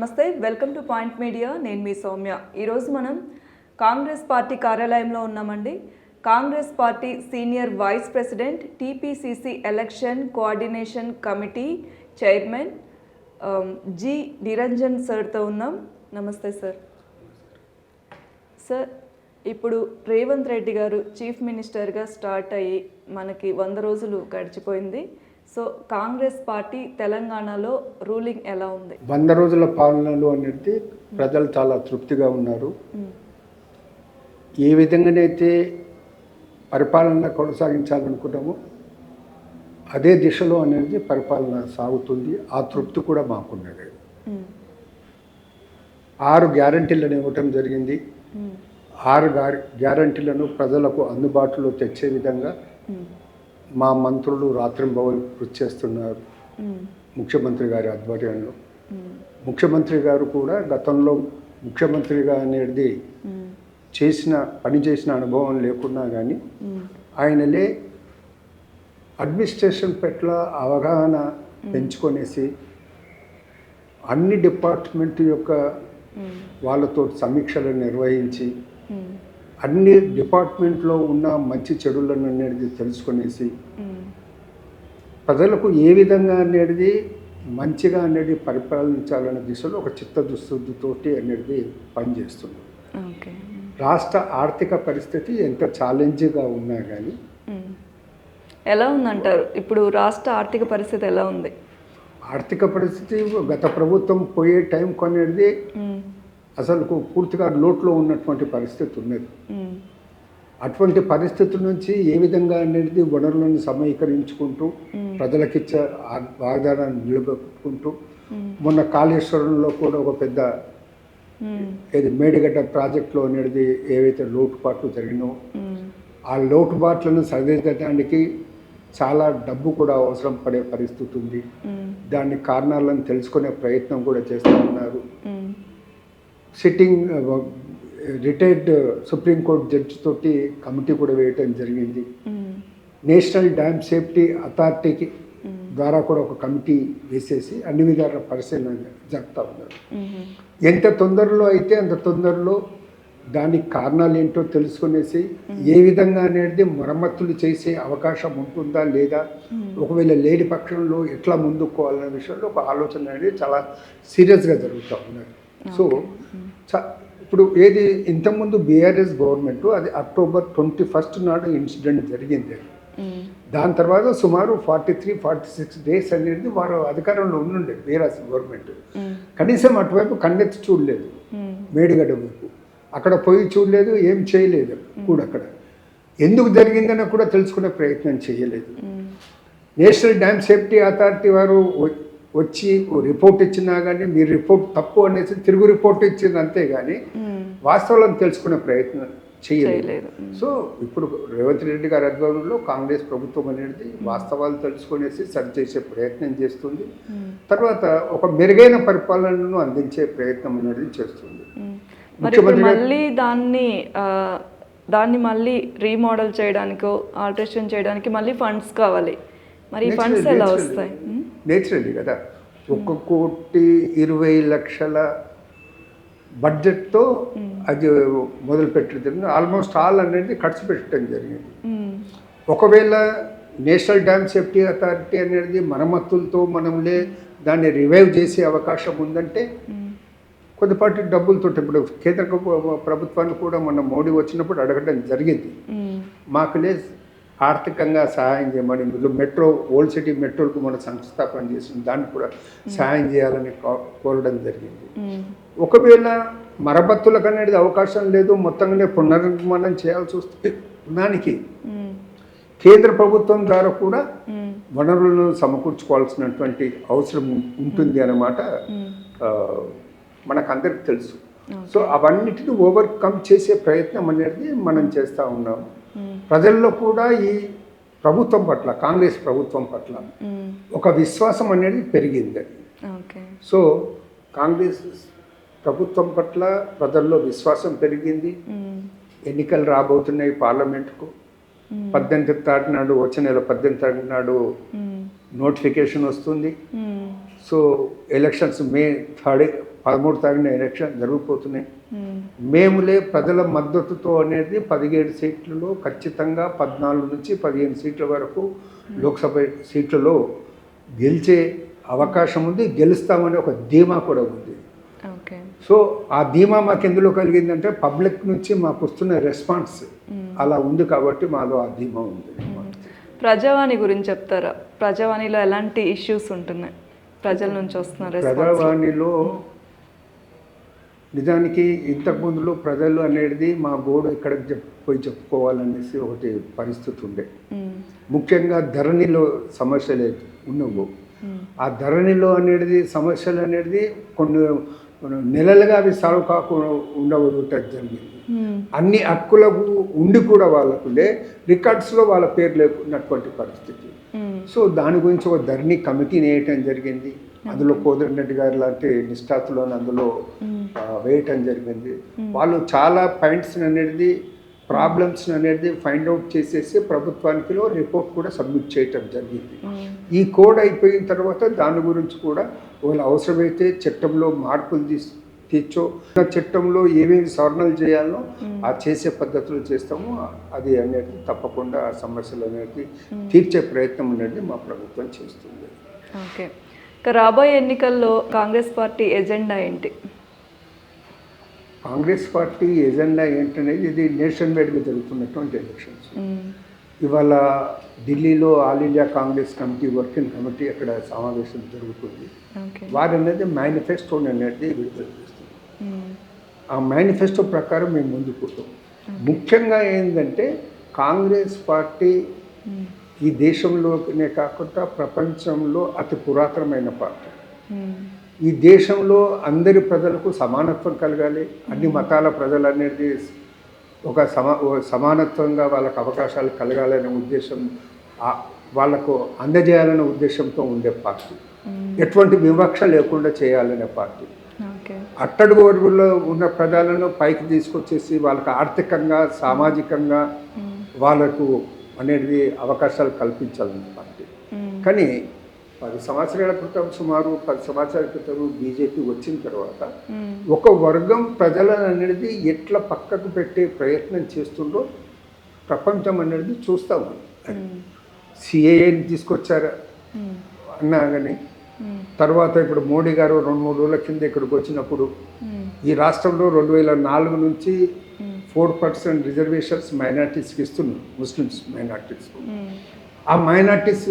నమస్తే welcome to point media. నేను మీ సౌమ్య. ఈరోజు మనం కాంగ్రెస్ పార్టీ కార్యాలయంలో ఉన్నామండి. Congress party senior vice president TPCC election coordination committee chairman G Niranjan సార్తో ఉన్నాం. నమస్తే సార్. సార్ ఇప్పుడు రేవంత్ రెడ్డి గారు చీఫ్ మినిస్టర్గా స్టార్ట్ అయ్యి మనకి వంద రోజులు గడిచిపోయింది. సో కాంగ్రెస్ పార్టీ తెలంగాణలో రూలింగ్ ఎలా ఉంది వంద రోజుల పాలనలో అనేది ప్రజలు చాలా తృప్తిగా ఉన్నారు ఏ విధంగానైతే పరిపాలన కొనసాగించాలనుకున్నామో అదే దిశలో అనేది పరిపాలన సాగుతుంది ఆ తృప్తి కూడా మాకున్నది. ఆరు గ్యారంటీలను ఇవ్వటం జరిగింది. ఆరు గ్యార- గ్యారంటీలను ప్రజలకు అందుబాటులో తెచ్చే విధంగా. మా మంత్రులు రాత్రింబవలు కృషి చేస్తున్నారు. ముఖ్యమంత్రి గారి ఆధ్వర్యంలో. ముఖ్యమంత్రి గారు కూడా గతంలో ముఖ్యమంత్రిగా అనేది. చేసిన పని చేసిన అనుభవం లేకున్నా కానీ. ఆయనలే అడ్మినిస్ట్రేషన్ పట్ల అవగాహన పెంచుకొనేసి అన్ని డిపార్ట్మెంట్ యొక్క. వాళ్ళతో సమీక్షలు నిర్వహించి. అన్ని డిపార్ట్మెంట్లో ఉన్న మంచి చెడులను అనేది తెలుసుకొనేసి. ప్రజలకు ఏ విధంగా అనేది మంచిగా అనేది పరిపాలించాలనే దిశలో ఒక చిత్తదుస్తుతోటి అనేది పనిచేస్తుంది ఓకే రాష్ట్ర ఆర్థిక పరిస్థితి ఎంత ఛాలెంజ్గా ఉన్నా కానీ. ఎలా ఉందంటారు ఇప్పుడు రాష్ట్ర ఆర్థిక పరిస్థితి ఎలా ఉంది ఆర్థిక పరిస్థితి గత ప్రభుత్వం పోయే టైం కొనేది. అసలు పూర్తిగా లోట్లో ఉన్నటువంటి పరిస్థితి ఉన్నది మ్మ్. అటువంటి పరిస్థితి నుంచి ఏ విధంగా అనేది వనరులను సమీకరించుకుంటూ. ప్రజలకిచ్చే వాగ్దానాన్ని నిలబెట్టుకుంటూ. మొన్న కాళేశ్వరంలో కూడా ఒక పెద్ద. ఏది మేడిగడ్డ ప్రాజెక్టులో అనేది ఏవైతే లోటుపాట్లు జరిగినో. ఆ లోటుపాట్లను సరిదిద్దడానికి చాలా డబ్బు కూడా అవసరం పడే పరిస్థితి ఉంది. దాని కారణాలను తెలుసుకునే ప్రయత్నం కూడా చేస్తూ ఉన్నారు. Sitting retired supreme court judge తోటి కమిటీ కూడా వేయటం జరిగింది. నేషనల్ డ్యామ్ సేఫ్టీ అథారిటీకి. ద్వారా కూడా ఒక కమిటీ వేసేసి అన్ని విధాల పరిశీలన జరుపుతూ ఉన్నారు మ్మ్. ఎంత తొందరలో అయితే అంత తొందరలో దానికి కారణాలు ఏంటో తెలుసుకునేసి ఏ విధంగా అనేది మరమ్మతులు చేసే అవకాశం ఉంటుందా లేదా ఒకవేళ లేని పక్షంలో ఎట్లా ముందుకోవాలనే విషయంలో ఒక ఆలోచన అనేది చాలా సీరియస్గా జరుగుతూ ఉన్నది సో చ- ఇప్పుడు ఏది ఇంతకుముందు బీఆర్ఎస్ గవర్నమెంట్ అది అక్టోబర్ ట్వంటీ ఫస్ట్ నాడు ఇన్సిడెంట్ జరిగింది. దాని తర్వాత సుమారు forty three forty six days అనేది వారు అధికారంలో ఉండుండే బీఆర్ఎస్ గవర్నమెంట్. కనీసం అటువైపు కన్నెత్తి చూడలేదు. మేడిగడ్డ వైపు అక్కడ పోయి చూడలేదు ఏం చేయలేదు కూడా అక్కడ ఎందుకు జరిగిందని కూడా తెలుసుకునే ప్రయత్నం చేయలేదు. నేషనల్ డ్యామ్ సేఫ్టీ అథారిటీ వారు వచ్చి రిపోర్ట్ ఇచ్చినా కానీ మీ రిపోర్ట్ తప్పు అనేసి తిరుగు రిపోర్ట్ ఇచ్చింది అంతే కానీ. వాస్తవాలను తెలుసుకునే ప్రయత్నం చేయలేదు. సో ఇప్పుడు రేవంత్ రెడ్డి గారి ఆధ్వర్యంలో కాంగ్రెస్ ప్రభుత్వం అనేది వాస్తవాలు తెలుసుకునేసి సరిచేసే ప్రయత్నం చేస్తుంది. తర్వాత ఒక మెరుగైన పరిపాలనను అందించే ప్రయత్నం అనేది చేస్తుంది. మరి మళ్ళీ దాన్ని దాన్ని మళ్ళీ రీమోడల్ చేయడానికో ఆల్టరేషన్ చేయడానికి మళ్ళీ ఫండ్స్ కావాలి. మరి ఫండ్స్ ఎలా వస్తాయి? నేచురల్లీ కదా ఒక కోటి ఇరవై లక్షల బడ్జెట్తో అది మొదలు పెట్టడం జరిగింది ఆల్మోస్ట్ ఆల్ అనేది ఖర్చు పెట్టడం జరిగింది మ్మ్. ఒకవేళ నేషనల్ డ్యామ్ సేఫ్టీ అథారిటీ అనేది మరమ్మతులతో మనంలే దాన్ని రివైవ్ చేసే అవకాశం ఉందంటే మ్మ్. కొద్దిపాటి డబ్బులతో ఇప్పుడు కేంద్ర ప్రభు- ప్రభుత్వాన్ని కూడా మన మోడీ వచ్చినప్పుడు అడగడం జరిగింది మ్మ్. ఆర్థికంగా సహాయం చేయమని ఇందులో మెట్రో ఓల్డ్ సిటీ మెట్రోలకు మన సంస్థాపన చేసిన దానికి కూడా సహాయం చేయాలని కో- కోరడం జరిగింది. ఒకవేళ మరమ్మతులకు అనేది అవకాశం లేదు మొత్తంగానే పునర్నిర్మాణం చేయాల్సి వస్తే దానికి. కేంద్ర ప్రభుత్వం ద్వారా కూడా. వనరులను సమకూర్చుకోవాల్సినటువంటి అవసరం ఉంటుంది అన్నమాట మ్మ్. ఆ, మనకందరికి తెలుసు సో అవన్నిటిని ఓవర్కమ్ చేసే ప్రయత్నం అనేది మనం చేస్తూ ఉన్నాం మ్మ్. ప్రజల్లో కూడా ఈ ప్రభుత్వం పట్ల కాంగ్రెస్ ప్రభుత్వం పట్ల. ఒక విశ్వాసం అనేది పెరిగింది సో కాంగ్రెస్ ప్రభుత్వం పట్ల ప్రజల్లో విశ్వాసం పెరిగింది. ఎన్నికలు రాబోతున్నాయి పార్లమెంటుకు. పద్దెనిమిది తారీఖు నాడు వచ్చే నెల పద్దెనిమిది తారీఖు నాడు. నోటిఫికేషన్ వస్తుంది. సో ఎలక్షన్స్ మే థర్డ్ పదమూడు తారీఖున ఎలక్షన్ జరిగిపోతున్నాయి మ్మ్. మేములే ప్రజల మద్దతుతో అనేది పదిహేడు సీట్లలో ఖచ్చితంగా పద్నాలుగు నుంచి పదిహేను సీట్ల వరకు లోక్సభ సీట్లలో గెలిచే అవకాశం ఉంది గెలుస్తామని ఒక ధీమా కూడా ఉంది. ఓకే. సో ఆ ధీమా మాకు ఎందులో కలిగిందంటే పబ్లిక్ నుంచి మాకు వస్తున్న రెస్పాన్స్ అలా ఉంది కాబట్టి మాలో ఆ ధీమా ఉంది. ప్రజావాణి గురించి చెప్తారా? ప్రజావాణిలో ఎలాంటి ఇష్యూస్ ఉంటున్నాయి? ప్రజల నుంచి వస్తున్న రెస్పాన్స్ ప్రజావాణిలో నిజానికి ఇంతకు ముందులో ప్రజలు అనేది మా గోడు ఇక్కడికి చెప్ పోయి చెప్పుకోవాలనేసి ఒకటి పరిస్థితి ఉండే. ముఖ్యంగా ధరణిలో సమస్యలు ఉన్నవు. ఆ ధరణిలో అనేది సమస్యలు అనేది కొన్ని నెలలుగా అవి సాల్వ్ కాకుండా ఉండవటం జరిగింది. అన్ని హక్కులకు ఉండి కూడా వాళ్ళకు లే రికార్డ్స్లో వాళ్ళ పేరు లేకున్నటువంటి పరిస్థితి. సో దాని గురించి ఒక ధరణి కమిటీని వేయటం జరిగింది. అందులో కోదండరెడ్డి గారు లాంటి నిష్ఠాతులను అందులో వేయటం జరిగింది. వాళ్ళు చాలా పాయింట్స్ అనేది ప్రాబ్లమ్స్ అనేది ఫైండ్ అవుట్ చేసేసి ప్రభుత్వానికి రిపోర్ట్ కూడా సబ్మిట్ చేయటం జరిగింది. ఈ కోడ్ అయిపోయిన తర్వాత దాని గురించి కూడా వాళ్ళు అవసరమైతే చట్టంలో మార్పులు తీసి తెచ్చో ఆ చట్టంలో ఏమేమి సవరణలు చేయాలో ఆ చేసే పద్ధతులు చేస్తామో. అది అనేది తప్పకుండా ఆ సమస్యలు అనేది తీర్చే ప్రయత్నం అనేది మా ప్రభుత్వం చేస్తుంది. ఓకే. ఇక రాబోయే ఎన్నికల్లో కాంగ్రెస్ పార్టీ ఎజెండా ఏంటి? కాంగ్రెస్ పార్టీ ఎజెండా ఏంటనేది ఇది నేషన్ వైడ్గా జరుగుతున్నటువంటి ఎలక్షన్స్. ఇవాళ ఢిల్లీలో all India Congress committee working committee అక్కడ సమావేశం జరుగుతుంది. ఓకే. వారు అనేది మేనిఫెస్టోని అనేది విడుదల. ఆ మేనిఫెస్టో ప్రకారం మేము ముందుకు పోతాం ముఖ్యంగా ఏంటంటే కాంగ్రెస్ పార్టీ ఈ దేశంలోనే కాకుండా ప్రపంచంలో అతి పురాతనమైన పార్టీ. ఈ దేశంలో అందరి ప్రజలకు సమానత్వం కలగాలి అన్ని మతాల ప్రజలు అనేది ఒక సమా సమానత్వంగా వాళ్ళకు అవకాశాలు కలగాలనే ఉద్దేశం వాళ్ళకు అందజేయాలనే ఉద్దేశంతో ఉండే పార్టీ. ఎటువంటి వివక్ష లేకుండా చేయాలనే పార్టీ. అట్టడుగు వర్గుల్లో ఉన్న ప్రజలను పైకి తీసుకొచ్చేసి వాళ్ళకి ఆర్థికంగా సామాజికంగా. వాళ్ళకు అనేది అవకాశాలు కల్పించాలనే పార్టీ. కానీ పది సంవత్సరాల క్రితం సుమారు పది సంవత్సరాల క్రితం బీజేపీ వచ్చిన తర్వాత. ఒక వర్గం ప్రజలను అనేది ఎట్లా పక్కకు పెట్టే ప్రయత్నం చేస్తుండో ప్రపంచం అనేది చూస్తా ఉంది మ్మ్. సిఏఏని తీసుకొచ్చారు. అన్నా కానీ. తర్వాత ఇప్పుడు మోడీ గారు రెండు మూడు రోజుల కింద ఇక్కడికి వచ్చినప్పుడు. ఈ రాష్ట్రంలో రెండు వేల నాలుగు నుంచి. ఫోర్ పర్సెంట్ రిజర్వేషన్స్ మైనార్టీస్కి ఇస్తున్నారు ముస్లిమ్స్ మైనార్టీస్. ఆ మైనార్టీస్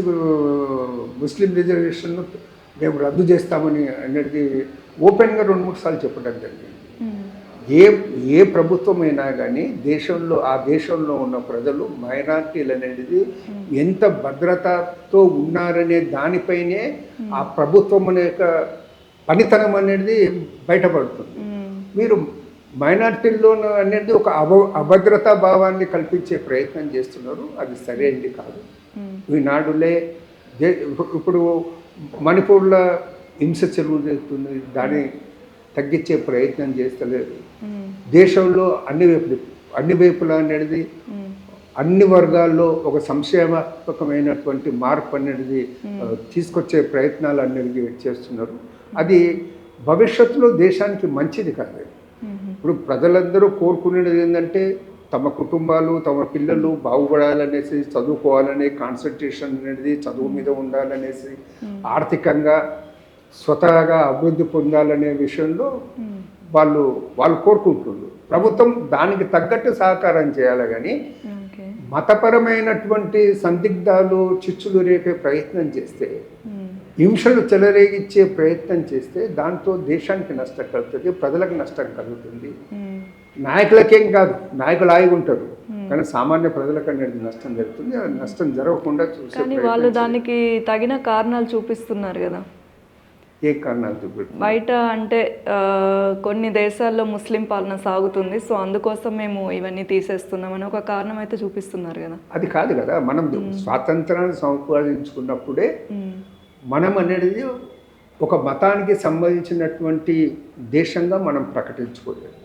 ముస్లిం రిజర్వేషన్ మేము రద్దు చేస్తామని అనేది ఓపెన్గా రెండు మూడు సార్లు చెప్పడం జరిగింది. ఏ ఏ ప్రభుత్వం అయినా కానీ దేశంలో ఆ దేశంలో ఉన్న ప్రజలు మైనార్టీలు అనేది ఎంత భద్రతతో ఉన్నారనే దానిపైనే ఆ ప్రభుత్వం అనే యొక్క పనితనం అనేది బయటపడుతుంది. మ్మ్. మీరు మైనార్టీల్లో అనేది ఒక అభ అభద్రతా భావాన్ని కల్పించే ప్రయత్నం చేస్తున్నారు. అది సరైనది కాదు. ఈనాడులే ఇప్పుడు మణిపూర్లో హింస జరుగుతుంది దాన్ని తగ్గించే ప్రయత్నం చేస్తలేదు. దేశంలో అన్ని వైపులు అన్ని వైపులా అనేది. అన్ని వర్గాల్లో ఒక సంక్షేమాత్మకమైనటువంటి మార్పు అనేది తీసుకొచ్చే ప్రయత్నాలు అనేది చేస్తున్నారు అది భవిష్యత్తులో దేశానికి మంచిది కాదు. ఇప్పుడు ప్రజలందరూ కోరుకునేది ఏంటంటే తమ కుటుంబాలు తమ పిల్లలు బాగుపడాలనేసి చదువుకోవాలనే కాన్సన్ట్రేషన్ అనేది చదువు మీద ఉండాలనేసి ఆర్థికంగా స్వతహాగా అభివృద్ధి పొందాలనే విషయంలో. వాళ్ళు వాళ్ళు కోరుకుంటున్నారు ప్రభుత్వం దానికి తగ్గట్టు సహకారం చేయాలి కానీ మతపరమైనటువంటి సందిగ్ధాలు చిచ్చులు రేపే ప్రయత్నం చేస్తే. హింసలు చెలరేగించే ప్రయత్నం చేస్తే దాంతో దేశానికి నష్టం కలుగుతుంది ప్రజలకు నష్టం కలుగుతుంది. నాయకులకేం కాదు నాయకులు ఆగి ఉంటారు కానీ సామాన్య ప్రజలకు అనేది నష్టం జరుగుతుంది నష్టం జరగకుండా చూసే వాళ్ళు. దానికి తగిన కారణాలు చూపిస్తున్నారు కదా ఏ కారణాలు బయట అంటే కొన్ని దేశాల్లో ముస్లిం పాలన సాగుతుంది. సో అందుకోసం మేము ఇవన్నీ తీసేస్తున్నామని ఒక కారణం అయితే చూపిస్తున్నారు కదా. అది కాదు కదా. మనం స్వాతంత్రాన్ని సంపాదించుకున్నప్పుడే. మనం అనేది ఒక మతానికి సంబంధించినటువంటి దేశంగా మనం ప్రకటించుకోలేదు.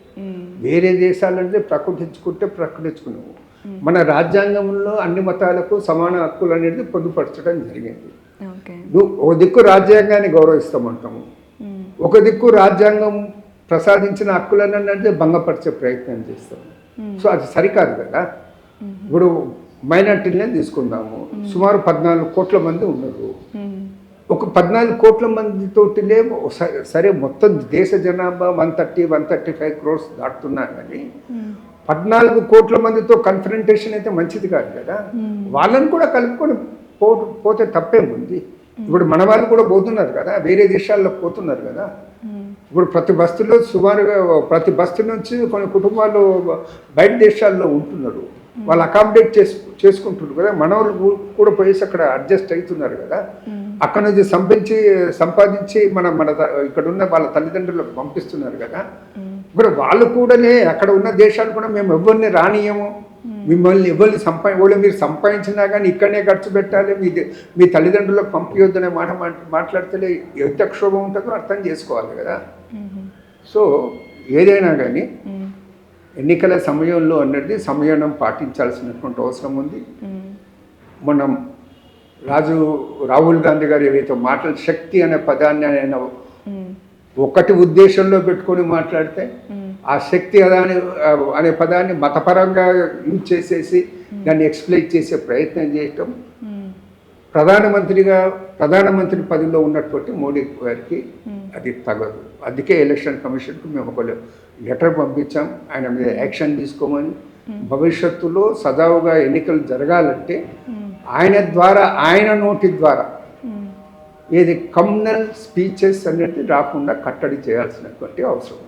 వేరే దేశాలంటే ప్రకటించుకుంటే ప్రకటించుకున్నాము. మన రాజ్యాంగంలో అన్ని మతాలకు సమాన హక్కులు అనేది పొందుపరచడం జరిగింది. ఓ దిక్కు రాజ్యాంగాన్ని గౌరవిస్తామంటాము. మ్మ్. ఒక దిక్కు రాజ్యాంగం ప్రసాదించిన హక్కులను అంటే భంగపరిచే ప్రయత్నం చేస్తాం. సో అది సరికాదు కదా. ఇప్పుడు మైనార్టీలనే తీసుకుందాము. సుమారు పద్నాలుగు కోట్ల మంది ఉన్నారు. ఒక పద్నాలుగు కోట్ల మంది తోటిలే స- సరే మొత్తం దేశ జనాభా one thirty one thirty five crores దాటుతున్నారు కానీ. పద్నాలుగు కోట్ల మందితో కన్ఫరంటేషన్ అయితే మంచిది కాదు కదా. వాళ్ళని కూడా కలుపుకొని పో పోతే తప్పేముంది? ఇప్పుడు మన వాళ్ళు కూడా పోతున్నారు కదా వేరే దేశాల్లో పోతున్నారు కదా. ఇప్పుడు ప్రతి బస్సులో సుమారుగా ప్రతి బస్సు నుంచి కొన్ని కుటుంబాలు బయట దేశాల్లో ఉంటున్నారు. వాళ్ళు అకామిడేట్ చేసు చేసుకుంటున్నారు కదా. మన వాళ్ళు కూడా పోయేసి అక్కడ అడ్జస్ట్ అవుతున్నారు కదా. అక్కడ నుంచి సంపించి సంపాదించి మన మన ఇక్కడ ఉన్న వాళ్ళ తల్లిదండ్రులకు పంపిస్తున్నారు కదా. ఇప్పుడు వాళ్ళు కూడానే అక్కడ ఉన్న దేశాలు కూడా మేము ఎవరిని రానియము. మిమ్మల్ని ఎవరిని సంపా వాళ్ళు మీరు సంపాదించినా కానీ ఇక్కడనే ఖర్చు పెట్టాలి మీ మీ తల్లిదండ్రులకు పంపించొద్దనే మాట మాట్- మాట్లాడితే ఎంత క్షోభం ఉంటుందో అర్థం చేసుకోవాలి కదా. సో ఏదైనా కానీ. ఎన్నికల సమయంలో అన్నది సంయమనం పాటించాల్సినటువంటి అవసరం ఉంది. మనం రాజు రాహుల్ గాంధీ గారు ఏవైతే మాటలు శక్తి అనే పదాన్ని ఆయన. ఒకటి ఉద్దేశంలో పెట్టుకొని మాట్లాడితే. ఆ శక్తి అదాని అనే పదాన్ని మతపరంగా యూజ్ చేసేసి దాన్ని ఎక్స్ప్లెయిన్ చేసే ప్రయత్నం చేయటం. ప్రధానమంత్రిగా ప్రధానమంత్రి పదవిలో ఉన్నటువంటి మోడీ గారికి. అది తగదు అందుకే ఎలక్షన్ కమిషన్కు మేము ఒక లెటర్ పంపించాం ఆయన మీద యాక్షన్ తీసుకోమని భవిష్యత్తులో సజావుగా ఎన్నికలు జరగాలంటే. ఆయన ద్వారా ఆయన నోటి ద్వారా. ఏది కమ్యూనల్ స్పీచెస్ అనేది రాకుండా కట్టడి చేయాల్సినటువంటి అవసరం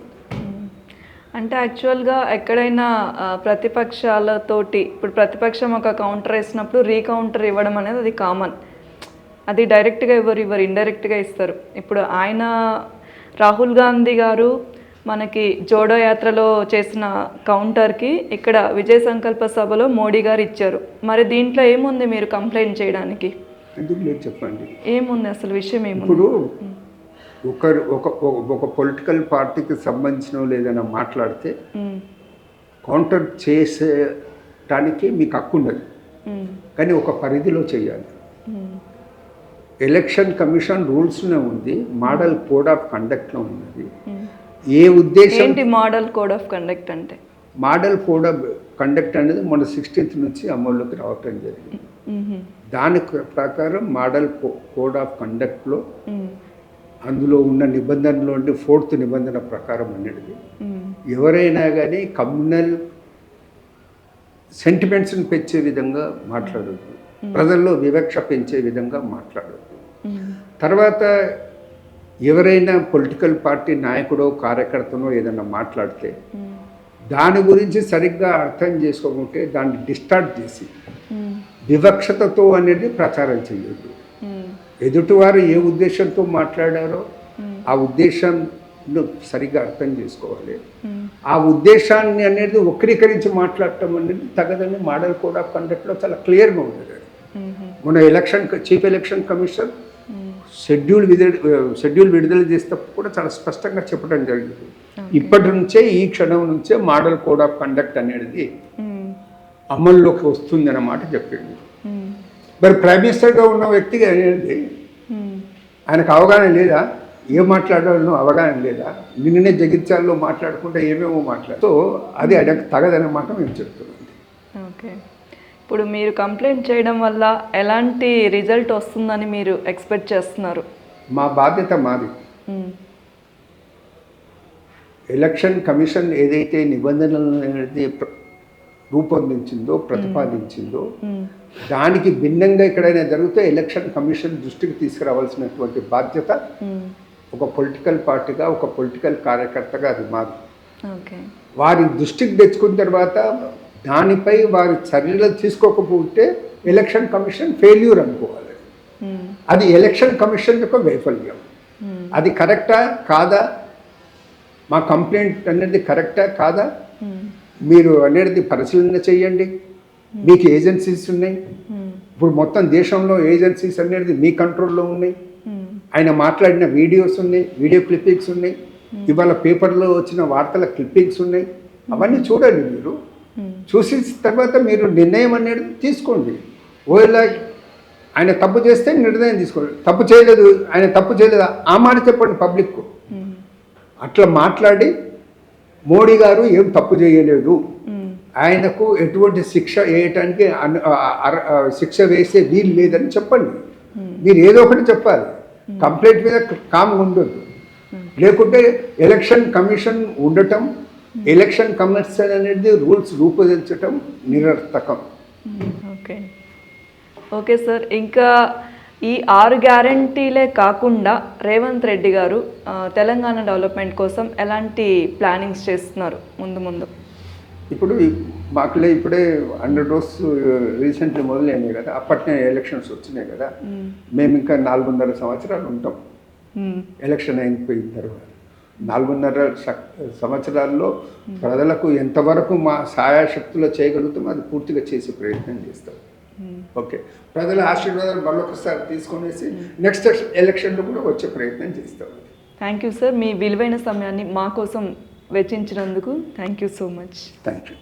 అంటే యాక్చువల్గా ఎక్కడైనా ఆ, ప్రతిపక్షాలతోటి ఇప్పుడు ప్రతిపక్షం ఒక కౌంటర్ వేసినప్పుడు రీకౌంటర్ ఇవ్వడం అనేది అది కామన్ అది డైరెక్ట్గా ఇవ్వరు ఇవ్వరు ఇండైరెక్ట్గా ఇస్తారు. ఇప్పుడు ఆయన రాహుల్ గాంధీ గారు మనకి జోడో యాత్రలో చేసిన కౌంటర్కి ఇక్కడ విజయ సంకల్ప సభలో మోడీ గారు ఇచ్చారు. మరి దీంట్లో ఏముంది మీరు కంప్లైంట్ చేయడానికి? ఎందుకు లేదు చెప్పండి. ఏముంది అసలు విషయం ఏముంది? ఇప్పుడు ఒకరు ఒక ఒక- పొలిటికల్ పార్టీకి సంబంధించిన ఏదైనా మాట్లాడితే. కౌంటర్ చేసేటానికి మీకు హక్కు ఉండదు. కానీ ఒక పరిధిలో చేయాలి. ఎలక్షన్ కమిషన్ రూల్స్లో ఉంది మోడల్ కోడ్ ఆఫ్ కండక్ట్లో ఉన్నది. ఏ ఉద్దేశం ఏంటి మోడల్ కోడ్ ఆఫ్ కండక్ట్ అంటే మోడల్ కోడ్ ఆఫ్ కండక్ట్ అనేది మన సిక్స్టీన్త్ నుంచి అమల్లోకి రావటం జరిగింది. దాని ప్రకారం మోడల్ కోడ్ ఆఫ్ కండక్ట్లో. అందులో ఉన్న నిబంధనలో ఉండి ఫోర్త్ నిబంధన ప్రకారం అనేది మ్మ్. ఎవరైనా కానీ కమ్యూనల్ సెంటిమెంట్స్ని పెంచే విధంగా మాట్లాడొద్దు ప్రజల్లో వివక్ష పెంచే విధంగా మాట్లాడొద్దు. తర్వాత ఎవరైనా పొలిటికల్ పార్టీ నాయకుడో కార్యకర్తనో ఏదైనా మాట్లాడితే. దాని గురించి సరిగ్గా అర్థం చేసుకోకుంటే దాన్ని డిస్టార్ట్ చేసి. వివక్షతతో అనేది ప్రచారం చేయొద్దు. ఎదుటివారు ఏ ఉద్దేశంతో మాట్లాడారో. ఆ ఉద్దేశాన్ని సరిగ్గా అర్థం చేసుకోవాలి. ఆ ఉద్దేశాన్ని అనేది వక్రీకరించి మాట్లాడటం అనేది తగదని మోడల్ కోడ్ ఆఫ్ కండక్ట్లో చాలా క్లియర్గా ఉండేది. మన election chief election commission. Schedule విడుదల షెడ్యూల్ విడుదల చేసేటప్పుడు కూడా చాలా స్పష్టంగా చెప్పడం జరిగింది ఇప్పటి నుంచే ఈ క్షణం నుంచే మోడల్ కోడ్ ఆఫ్ కండక్ట్ అనేది. అమల్లోకి వస్తుంది అన్నమాట చెప్పింది. మరి ప్రైమ్ మినిస్టర్గా ఉన్న అనేది మ్మ్. ఆయనకు అవగాహన లేదా? ఏం మాట్లాడాలో అవగాహన లేదా? నిన్ననే జగిత్యాల్లో మాట్లాడుకుంటే ఏమేమో మాట్లాడు? సో అది ఆయనకు తగదన్నమాట మేము చెప్తున్నాం. ఓకే. ఇప్పుడు మీరు కంప్లైంట్ చేయడం వల్ల ఎలాంటి రిజల్ట్ వస్తుందని మీరు ఎక్స్పెక్ట్ చేస్తున్నారు? మా బాధ్యత మాది. ఎలక్షన్ కమిషన్ ఏదైతే అనేది ప్ర- రూపొందించిందో ప్రతిపాదించిందో. దానికి భిన్నంగా ఎక్కడైనా జరిగితే ఎలక్షన్ కమిషన్ దృష్టికి తీసుకురావాల్సినటువంటి బాధ్యత. ఒక పొలిటికల్ పార్టీగా ఒక పొలిటికల్ కార్యకర్తగా అది మాది వారి దృష్టికి తెచ్చుకున్న తర్వాత దానిపై వారి చర్యలు తీసుకోకపోతే ఎలక్షన్ కమిషన్ ఫెయిల్యూర్ అనుకోవాలి. అది ఎలక్షన్ కమిషన్ యొక్క వైఫల్యం. అది కరెక్టా కాదా మా కంప్లైంట్ అనేది కరెక్టా కాదా. మీరు అనేది పరిశీలన చేయండి. మీకు ఏజెన్సీస్ ఉన్నాయి. మ్మ్. ఇప్పుడు మొత్తం దేశంలో ఏజెన్సీస్ అనేది మీ కంట్రోల్లో ఉన్నాయి. మ్మ్. ఆయన మాట్లాడిన వీడియోస్ ఉన్నాయి వీడియో క్లిప్పింగ్స్ ఉన్నాయి. ఇవాళ పేపర్లో వచ్చిన వార్తల క్లిప్పింగ్స్ ఉన్నాయి. అవన్నీ చూడండి మీరు. మ్మ్. చూసి తర్వాత మీరు నిర్ణయం అనేది తీసుకోండి. ఒకవేళ ఆయన తప్పు చేస్తే నిర్ణయం తీసుకోండి. తప్పు చేయలేదు ఆయన తప్పు చేయలేదు. ఆ మాట చెప్పండి పబ్లిక్కు. అట్లా మాట్లాడి మోడీ గారు ఏం తప్పు చేయలేదు. ఆయనకు ఎటువంటి శిక్ష వేయటానికి శిక్ష వేసే వీలు లేదని చెప్పండి. మీరు ఏదో ఒకటి చెప్పాలి. కంప్లైంట్ మీద కామ్గా ఉండొద్దు. లేకుంటే ఎలక్షన్ కమిషన్ ఉండటం ఎలక్షన్ కమిషన్ అనేది రూల్స్ రూపొందించటం నిరర్థకం. ఓకే. Okay sir. ఇంకా ఈ ఆరు గ్యారంటీలే కాకుండా రేవంత్ రెడ్డి గారు తెలంగాణ డెవలప్మెంట్ కోసం ఎలాంటి ప్లానింగ్స్ చేస్తున్నారు? ముందు ముందు. ఇప్పుడు మాకులే ఇప్పుడే హండ్రెడ్ డోస్ రీసెంట్లీ మొదలైనాయి కదా. అప్పట్నే ఎలక్షన్స్ వచ్చినాయి కదా. మేము. ఇంకా నాలుగున్నర సంవత్సరాలు ఉంటాం. ఎలక్షన్ అయిపోయిన తర్వాత. నాలుగున్నర సంవత్సరాల్లో ప్రజలకు ఎంతవరకు మా సాయాశక్తులు చేయగలుగుతామో అది పూర్తిగా చేసే ప్రయత్నం చేస్తాం. Hmm. ఓకే ప్రజల ఆశీర్వాదాలు మళ్ళొకసారి తీసుకునేసి నెక్స్ట్ hmm. ఎలక్షన్లో కూడా వచ్చే ప్రయత్నం చేస్తాం. థ్యాంక్ యూ సార్ మీ విలువైన సమయాన్ని మా కోసం వెచ్చించినందుకు thank you so much thank you